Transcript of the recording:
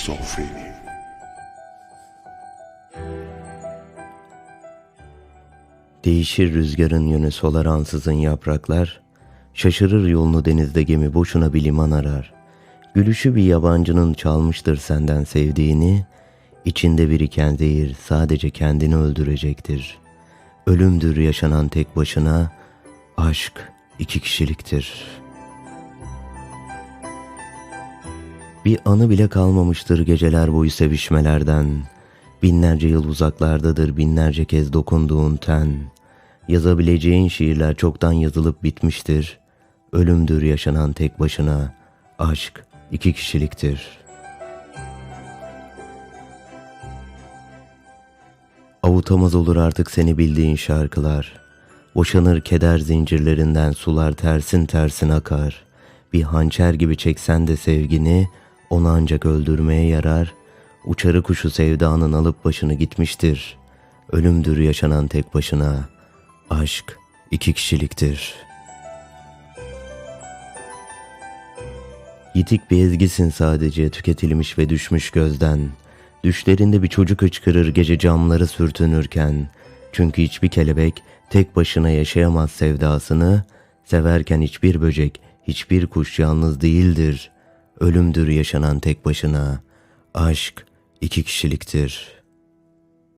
Şizofreni Değişir rüzgarın yönü solar ansızın yapraklar, Şaşırır yolunu denizde gemi boşuna bir liman arar. Gülüşü bir yabancının çalmıştır senden sevdiğini, içinde biriken zehir sadece kendini öldürecektir. Ölümdür yaşanan tek başına, aşk iki kişiliktir. Bir anı bile kalmamıştır geceler boyu sevişmelerden. Binlerce yıl uzaklardadır binlerce kez dokunduğun ten. Yazabileceğin şiirler çoktan yazılıp bitmiştir. Ölümdür yaşanan tek başına. Aşk iki kişiliktir. Avutamaz olur artık seni bildiğin şarkılar. Boşanır keder zincirlerinden sular tersin tersin akar. Bir hançer gibi çeksen de sevgini, onu ancak öldürmeye yarar. Uçarı kuşu sevdanın alıp başını gitmiştir. Ölümdür yaşanan tek başına. Aşk iki kişiliktir. Yitik bir ezgisin sadece tüketilmiş ve düşmüş gözden. Düşlerinde bir çocuk hıçkırır gece camları sürtünürken. Çünkü hiçbir kelebek tek başına yaşayamaz sevdasını. Severken hiçbir böcek, hiçbir kuş yalnız değildir. Ölümdür yaşanan tek başına. Aşk iki kişiliktir.''